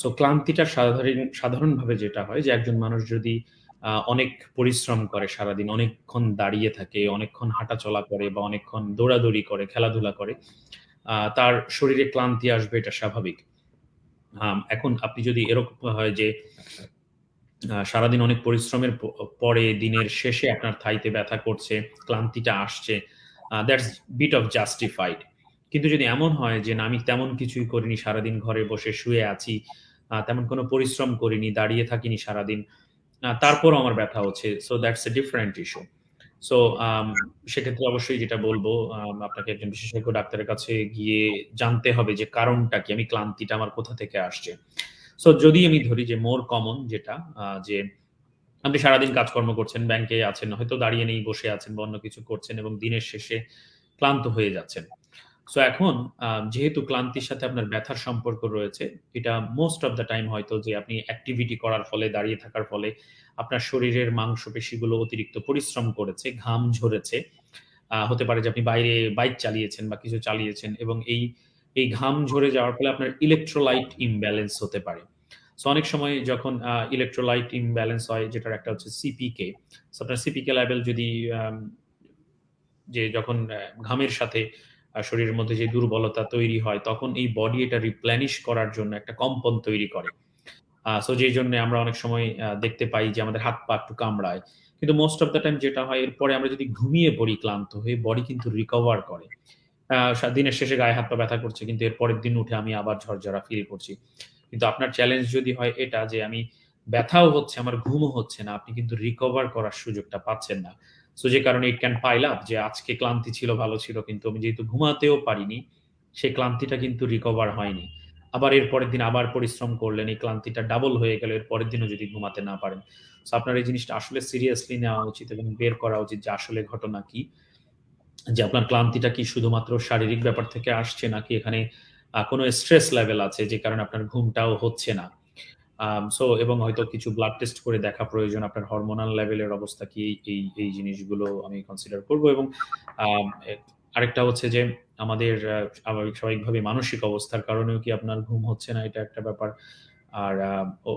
So ক্লান্তিটা সাধারণ সাধারণভাবে যেটা হয় যে একজন মানুষ যদি অনেক পরিশ্রম করে সারাদিন, অনেকক্ষণ দাঁড়িয়ে থাকে, অনেকক্ষণ হাঁটাচলা করে বা অনেকক্ষণ দৌড়াদৌড়ি করে, খেলাধুলা করে, তার শরীরে ক্লান্তি আসবে এটা স্বাভাবিক। এখন আপনি যদি এরকম হয় যে সারাদিন অনেক পরিশ্রমের পরে দিনের শেষে আপনার থাইতে ব্যথা করছে, ক্লান্তিটা আসছে, দ্যাটস বিট অফ জাস্টিফাইড। কিন্তু যদি এমন হয় যে না আমি তেমন কিছুই করিনি, সারাদিন ঘরে বসে শুয়ে আছি, তেমন কোনো পরিশ্রম করিনি, দাঁড়িয়ে থাকিনি সারাদিন। আ তারপরও আমার ব্যথা হচ্ছে। So that's a different issue. So সেক্ষেত্রে অবশ্যই যেটা বলব আপনাকে একজন বিশেষজ্ঞ ডাক্তারের কাছে গিয়ে জানতে হবে যে কারণটা কি? আমি ক্লান্তিটা আমার কোথা থেকে আসছে? সো যদি আমি ধরি যে মোর কমন যেটা যে আপনি সারাদিন কাজকর্ম করছেন, ব্যাংকে আছেন, হয়তো দাঁড়িয়ে নেই, বসে আছেন বা অন্য কিছু করছেন এবং দিনের শেষে ক্লান্ত হয়ে যাচ্ছেন। সো এখন যেহেতু ক্লান্তির সাথে আপনার ব্যথার সম্পর্ক রয়েছে, এটা মোস্ট অফ দ্যা টাইম হয়তো যে আপনি অ্যাক্টিভিটি করার ফলে, দাঁড়িয়ে থাকার ফলে আপনার শরীরের মাংসপেশিগুলো অতিরিক্ত পরিশ্রম করেছে, ঘাম ঝরেছে। হতে পারে যে আপনি বাইরে বাইক চালিয়েছেন বা কিছু চালিয়েছেন এবং এই, এই ঘাম ঝরে যাওয়ার ফলে আপনার ইলেকট্রোলাইট ইমব্যালেন্স হতে পারে। সো অনেক সময় যখন ইলেক্ট্রোলাইট ইমব্যালেন্স হয় যেটার একটা হচ্ছে সিপিকে। আপনার সিপিকে লেভেল যদি যে যখন ঘামের সাথে শরীরের মধ্যে যে দুর্বলতা তৈরি হয়, তখন এই বডি এটা রিপ্লেনিশ করার জন্য একটা কম্পন তৈরি করে। সো যেজন্যে আমরা অনেক সময় দেখতে পাই যে আমাদের হাত-পা একটু কামড়ায়। কিন্তু মোস্ট অফ দ্যা টাইম যেটা হয় এরপরে আমরা যদি ঘুমিয়ে পড়ি ক্লান্ত হয়ে, বডি কিন্তু রিকভার করে। দিনের শেষে গায়ে হাত-পা ব্যথা করছে কিন্তু এর পরের দিন উঠে আমি আবার ঝরঝরা ফিল করছি। কিন্তু আপনার চ্যালেঞ্জ যদি হয় এটা যে আমি ব্যথাও হচ্ছে, আমার ঘুমও হচ্ছে না, আপনি কিন্তু রিকভার করার সুযোগটা পাচ্ছেন না। সো যে কারণে ইট ক্যান পাইল আপ যে আজকে ক্লান্তি ছিল, ভালো ছিল কিন্তু আমি যেহেতু ঘুমাতেও পারিনি, সেই ক্লান্তিটা কিন্তু রিকভার হয়নি। আবার এর পরের দিন আবার পরিশ্রম করলেন, এই ক্লান্তিটা ডাবল হয়ে গেল, এর পরের দিনও যদি ঘুমাতে না পারেন। সো আপনার এই জিনিসটা আসলে সিরিয়াসলি নেওয়া উচিত এবং বের করা উচিত যে আসলে ঘটনা কি? যে আপনার ক্লান্তিটা কি শুধুমাত্র শারীরিক ব্যাপার থেকে আসছে নাকি এখানে কোনো স্ট্রেস লেভেল আছে যে কারণে আপনার ঘুমটাও হচ্ছে না। সো এবং হয়তো কিছু ব্লাড টেস্ট করে দেখা প্রয়োজন। আপনার হরমোনাল লেভেলের অবস্থা কি? এই, এই জিনিসগুলো আমি কনসিডার করব এবং এ আরেকটা হচ্ছে যে আমাদের স্বাভাবিক স্বাভাবিকভাবে মানসিক অবস্থার কারণেও কি আপনার ঘুম হচ্ছে না? এটা একটা ব্যাপার। আর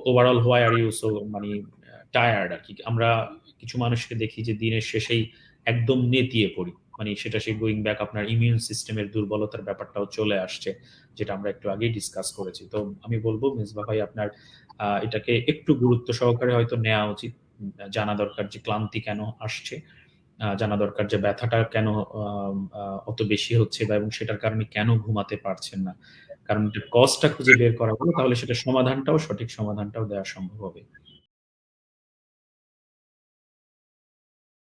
overall why are you so many tired আরকি। আমরা কিছু মানুষকে দেখি যে দিনের শেষেই একদম নেতিয়ে পড়ি। মানে সেটা সে গোইং ব্যাক আপনার ইমিউন সিস্টেমের দুর্বলতার ব্যাপারটাও চলে আসছে। যেটা আমরা একটু আগেই ডিসকাস করেছি। তো আমি বলব মেজবা ভাই, আপনার এটাকে একটু গুরুত্ব সহকারে হয়তো নেয়া উচিত। জানা দরকার যে ক্লান্তি কেন আসছে? জানা দরকার যে ব্যথাটা কেন অত বেশি হচ্ছে বা এবং সেটার কারণে কেন ঘুমাতে পারছেন না? কারণ কজটা খুঁজে বের করা হলো, তাহলে সেটা সমাধানটাও সঠিক সমাধানটাও দেওয়া সম্ভব হবে।